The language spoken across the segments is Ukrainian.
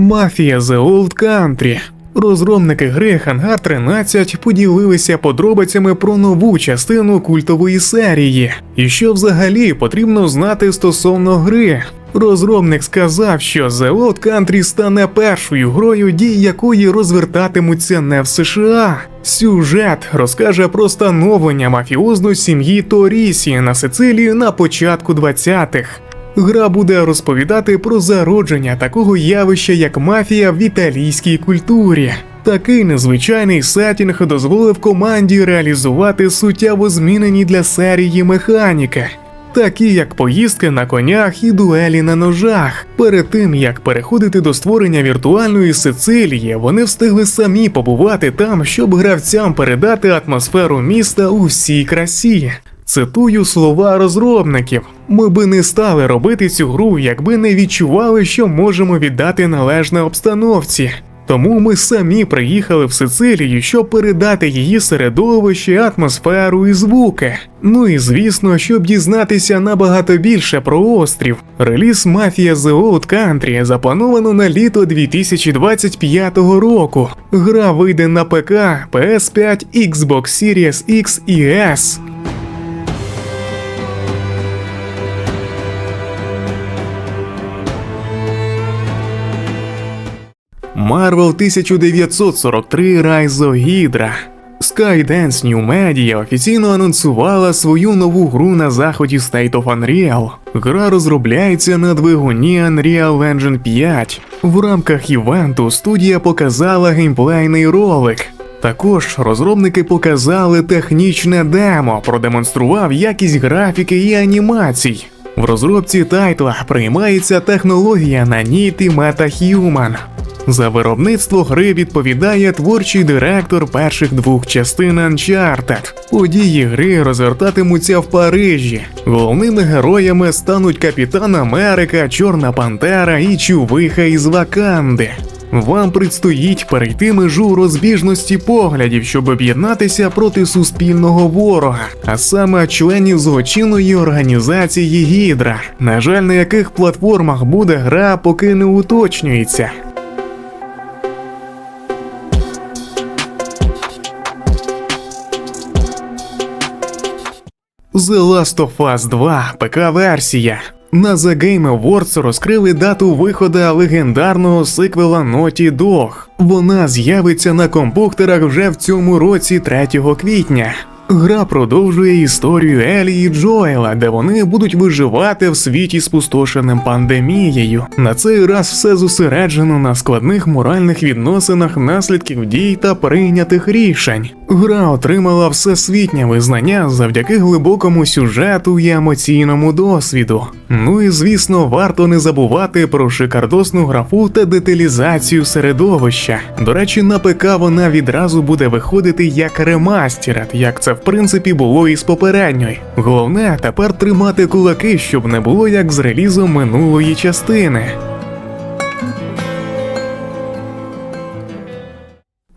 Мафія The Old Country. Розробники гри Hangar 13 поділилися подробицями про нову частину культової серії, і що взагалі потрібно знати стосовно гри. Розробник сказав, що The Old Country стане першою грою, дії якої розвертатимуться не в США. Сюжет розкаже про становлення мафіозної сім'ї Торісі на Сицилії на початку 20-х. Гра буде розповідати про зародження такого явища, як мафія в італійській культурі. Такий незвичайний сетінг дозволив команді реалізувати суттєво змінені для серії механіки, такі як поїздки на конях і дуелі на ножах. Перед тим як переходити до створення віртуальної Сицилії, вони встигли самі побувати там, щоб гравцям передати атмосферу міста у всій красі. Цитую слова розробників: ми би не стали робити цю гру, якби не відчували, що можемо віддати належне обстановці. Тому ми самі приїхали в Сицилію, щоб передати її середовище, атмосферу і звуки. Ну і звісно, щоб дізнатися набагато більше про острів. Реліз Мафія The Old Country заплановано на літо 2025 року. Гра вийде на ПК, PS5, Xbox Series X і S. Marvel 1943 Rise of Hydra. Skydance New Media офіційно анонсувала свою нову гру на заході State of Unreal. Гра розробляється на двигуні Unreal Engine 5. В рамках івенту студія показала геймплейний ролик. Також розробники показали технічне демо, продемонстрував якість графіки і анімацій. В розробці тайтла приймається технологія Nanite MetaHuman. За виробництво гри відповідає творчий директор перших двох частин Uncharted. Події гри розвертатимуться в Парижі. Головними героями стануть Капітан Америка, Чорна Пантера і Чувиха із Ваканди. Вам предстоїть перейти межу розбіжності поглядів, щоб об'єднатися проти суспільного ворога, а саме членів злочинної організації Гідра. На жаль, на яких платформах буде гра, поки не уточнюється. The Last of Us 2 ПК-версія. На The Game Awards розкрили дату виходу легендарного сиквела Naughty Dog. Вона з'явиться на компухтерах вже в цьому році 3 квітня. Гра продовжує історію Елі і Джоела, де вони будуть виживати в світі спустошеним пандемією. На цей раз все зосереджено на складних моральних відносинах наслідків дій та прийнятих рішень. Гра отримала всесвітнє визнання завдяки глибокому сюжету і емоційному досвіду. Ну і звісно, варто не забувати про шикардосну графу та деталізацію середовища. До речі, на ПК вона відразу буде виходити як ремастірат, як це в принципі було і з попередньої. Головне тепер тримати кулаки, щоб не було як з релізом минулої частини.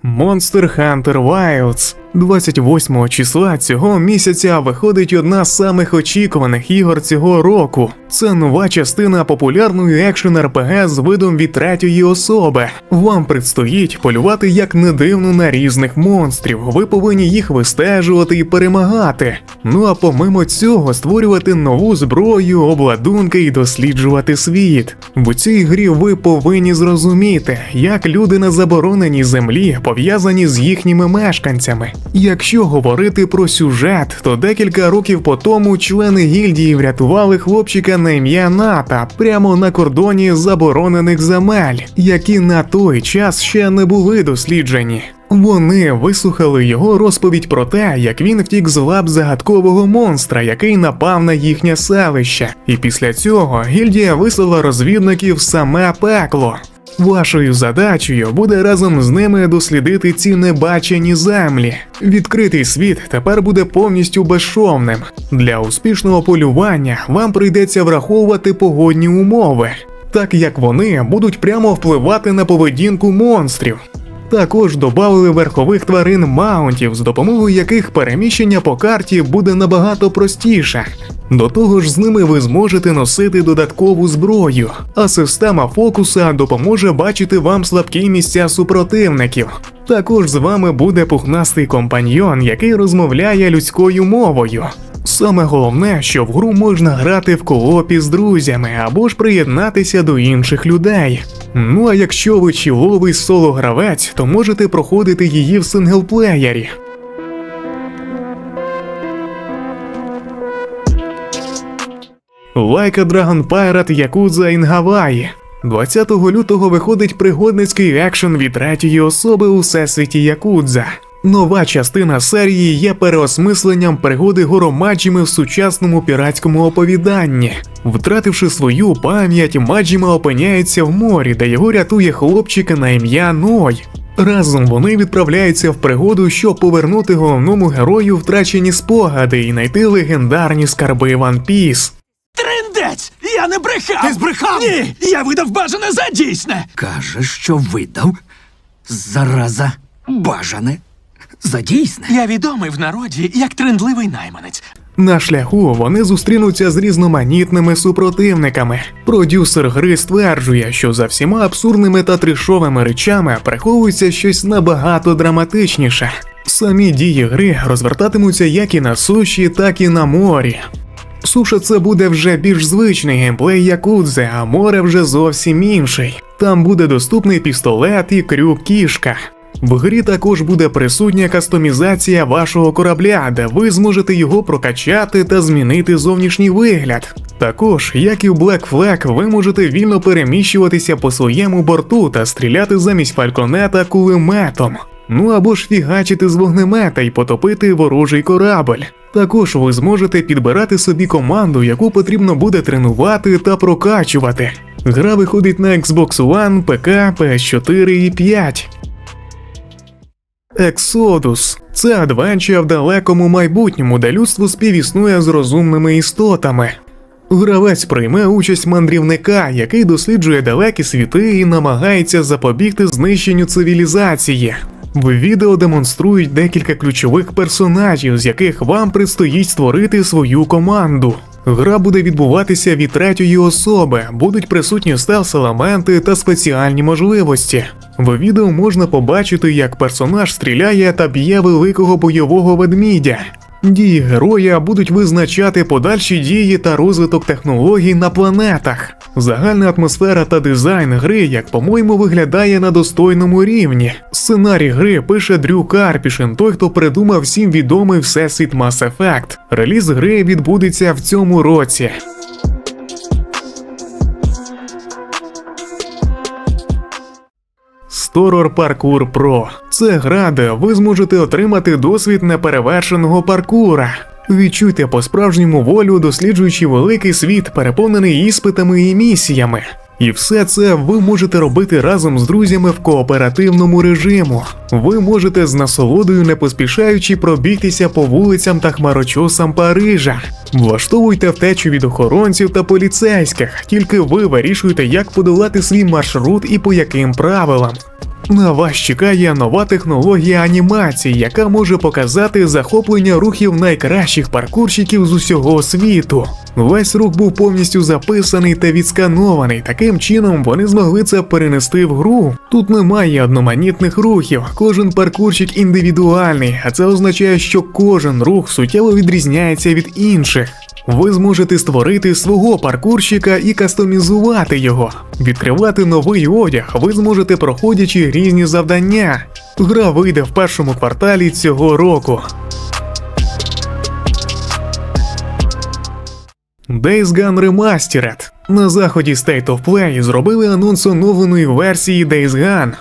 Monster Hunter Wilds 28 числа цього місяця виходить одна з самих очікуваних ігор цього року. Це нова частина популярної екшен РПГ з видом від третьої особи. Вам предстоїть полювати як не дивно на різних монстрів. Ви повинні їх вистежувати і перемагати. Ну а помимо цього створювати нову зброю, обладунки і досліджувати світ. В цій грі ви повинні зрозуміти, як люди на забороненій землі пов'язані з їхніми мешканцями. Якщо говорити про сюжет, то декілька років по тому члени гільдії врятували хлопчика на ім'я Ната прямо на кордоні заборонених земель, які на той час ще не були досліджені. Вони вислухали його розповідь про те, як він втік з лап загадкового монстра, який напав на їхнє селище. І після цього гільдія вислала розвідників саме пекло. Вашою задачею буде разом з ними дослідити ці небачені землі. Відкритий світ тепер буде повністю безшовним. Для успішного полювання вам прийдеться враховувати погодні умови, так як вони будуть прямо впливати на поведінку монстрів. Також додали верхових тварин маунтів, з допомогою яких переміщення по карті буде набагато простіше. До того ж, з ними ви зможете носити додаткову зброю, а система фокуса допоможе бачити вам слабкі місця супротивників. Також з вами буде пухнастий компаньйон, який розмовляє людською мовою. Саме головне, що в гру можна грати в коопі з друзями або ж приєднатися до інших людей. Ну а якщо ви чіловий соло-гравець, то можете проходити її в синглплеєрі. Лайка Dragon Pirate Yakuza in Hawaii. 20 лютого виходить пригодницький екшен від третьої особи у всесвіті Якудза. Нова частина серії є переосмисленням пригоди Горомаджіми в сучасному піратському оповіданні. Втративши свою пам'ять, Маджіма опиняється в морі, де його рятує хлопчик на ім'я Ной. Разом вони відправляються в пригоду, щоб повернути головному герою втрачені спогади і знайти легендарні скарби One Piece. Триндець! Я не брехав! Ти збрехав! Ні! Я видав бажане за дійсне! Каже, що видав. Зараза, бажане. За дійсне. Я відомий в народі як трендливий найманець. На шляху вони зустрінуться з різноманітними супротивниками. Продюсер гри стверджує, що за всіма абсурдними та тришовими речами приховується щось набагато драматичніше. Самі дії гри розвертатимуться як і на суші, так і на морі. Суша це буде вже більш звичний геймплей Якудзе, а море вже зовсім інший. Там буде доступний пістолет і крюк кішка. В грі також буде присутня кастомізація вашого корабля, де ви зможете його прокачати та змінити зовнішній вигляд. Також, як і в Black Flag, ви можете вільно переміщуватися по своєму борту та стріляти замість фальконета кулеметом. Ну або ж фігачити з вогнемета і потопити ворожий корабль. Також ви зможете підбирати собі команду, яку потрібно буде тренувати та прокачувати. Гра виходить на Xbox One, ПК, PS4 і 5. Ексодус це адвенча в далекому майбутньому, де людство співіснує з розумними істотами. Гравець прийме участь мандрівника, який досліджує далекі світи і намагається запобігти знищенню цивілізації. В відео демонструють декілька ключових персонажів, з яких вам предстоїть створити свою команду. Гра буде відбуватися від третьої особи, будуть присутні стелс-елементи та спеціальні можливості. В відео можна побачити, як персонаж стріляє та б'є великого бойового ведмідя. Дії героя будуть визначати подальші дії та розвиток технологій на планетах. Загальна атмосфера та дизайн гри, як по-моєму, виглядає на достойному рівні. Сценарій гри пише Дрю Карпішин, той, хто придумав всім відомий всесвіт Mass Effect. Реліз гри відбудеться в цьому році. Storor Parkour Pro – це гра, де ви зможете отримати досвід неперевершеного паркура. Відчуйте по-справжньому волю, досліджуючи великий світ, переповнений іспитами і місіями. І все це ви можете робити разом з друзями в кооперативному режиму. Ви можете з насолодою, не поспішаючи пробігтися по вулицям та хмарочосам Парижа. Влаштовуйте втечу від охоронців та поліцейських, тільки ви вирішуєте, як подолати свій маршрут і по яким правилам. На вас чекає нова технологія анімації, яка може показати захоплення рухів найкращих паркурщиків з усього світу. Весь рух був повністю записаний та відсканований. Таким чином вони змогли це перенести в гру. Тут немає одноманітних рухів, кожен паркурщик індивідуальний, а це означає, що кожен рух суттєво відрізняється від інших. Ви зможете створити свого паркурщика і кастомізувати його. Відкривати новий одяг ви зможете проходячи різні завдання. Гра вийде в першому кварталі цього року. Days Gone Remastered. На заході State of Play зробили анонс оновленої версії Days Gone.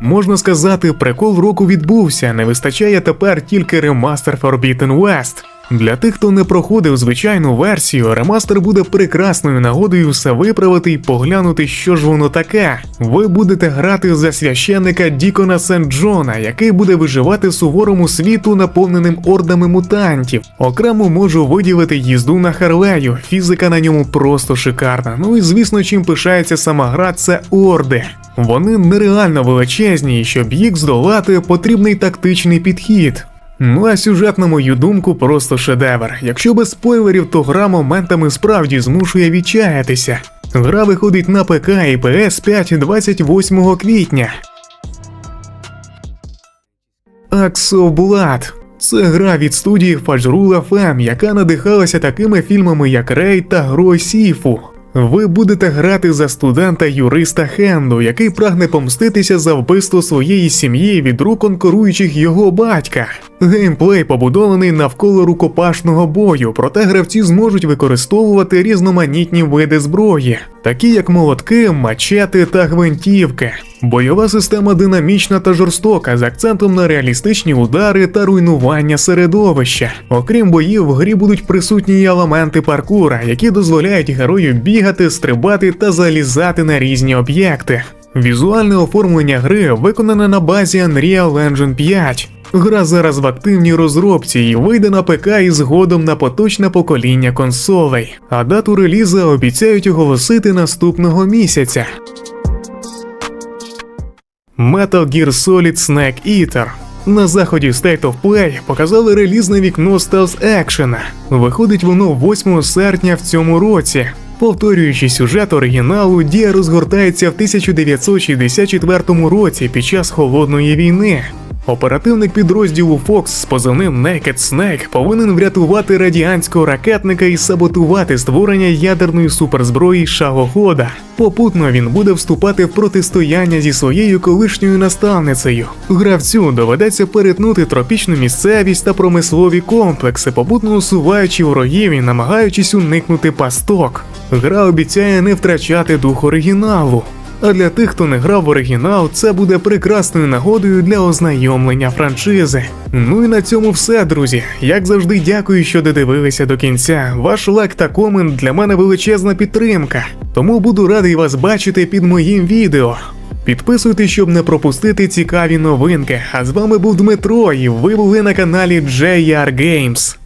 Можна сказати, прикол року відбувся, не вистачає тепер тільки ремастер Forbidden West. Для тих, хто не проходив звичайну версію, ремастер буде прекрасною нагодою все виправити і поглянути, що ж воно таке. Ви будете грати за священника Дікона Сент Джона, який буде виживати суворому світу, наповненим ордами мутантів. Окремо можу виділити їзду на Харлею. Фізика на ньому просто шикарна. Ну і звісно, чим пишається сама гра, це орди. Вони нереально величезні, і щоб їх здолати, потрібний тактичний підхід. Ну а сюжет, на мою думку, просто шедевр. Якщо без спойлерів, то гра моментами справді змушує відчаятися. Гра виходить на ПК і PS5 28 квітня. Axe of – це гра від студії Fajrul FM, яка надихалася такими фільмами, як Рей та Грой Сіфу. Ви будете грати за студента юриста Хенду, який прагне помститися за вбивство своєї сім'ї від рук конкуруючих його батька. Геймплей побудований навколо рукопашного бою, проте гравці зможуть використовувати різноманітні види зброї, такі як молотки, мачети та гвинтівки. Бойова система динамічна та жорстока з акцентом на реалістичні удари та руйнування середовища. Окрім боїв, в грі будуть присутні й елементи паркура, які дозволяють герою бігати, стрибати та залізати на різні об'єкти. Візуальне оформлення гри виконане на базі Unreal Engine 5. Гра зараз в активній розробці і вийде на ПК і згодом на поточне покоління консолей, а дату реліза обіцяють оголосити наступного місяця. Metal Gear Solid Snake Eater. На заході State of Play показали релізне вікно Stealth Action. Виходить воно 8 серпня в цьому році. Повторюючи сюжет оригіналу, дія розгортається в 1964 році під час холодної війни. Оперативник підрозділу Fox з позивним Naked Snake повинен врятувати радіанського ракетника і саботувати створення ядерної суперзброї шагохода. Попутно він буде вступати в протистояння зі своєю колишньою наставницею. Гравцю доведеться перетнути тропічну місцевість та промислові комплекси, попутно усуваючи ворогів і намагаючись уникнути пасток. Гра обіцяє не втрачати дух оригіналу. А для тих, хто не грав в оригінал, це буде прекрасною нагодою для ознайомлення франшизи. Ну і на цьому все, друзі. Як завжди, дякую, що додивилися до кінця. Ваш лайк та комент для мене величезна підтримка. Тому буду радий вас бачити під моїм відео. Підписуйтесь, щоб не пропустити цікаві новинки. А з вами був Дмитро, і ви були на каналі JR Games.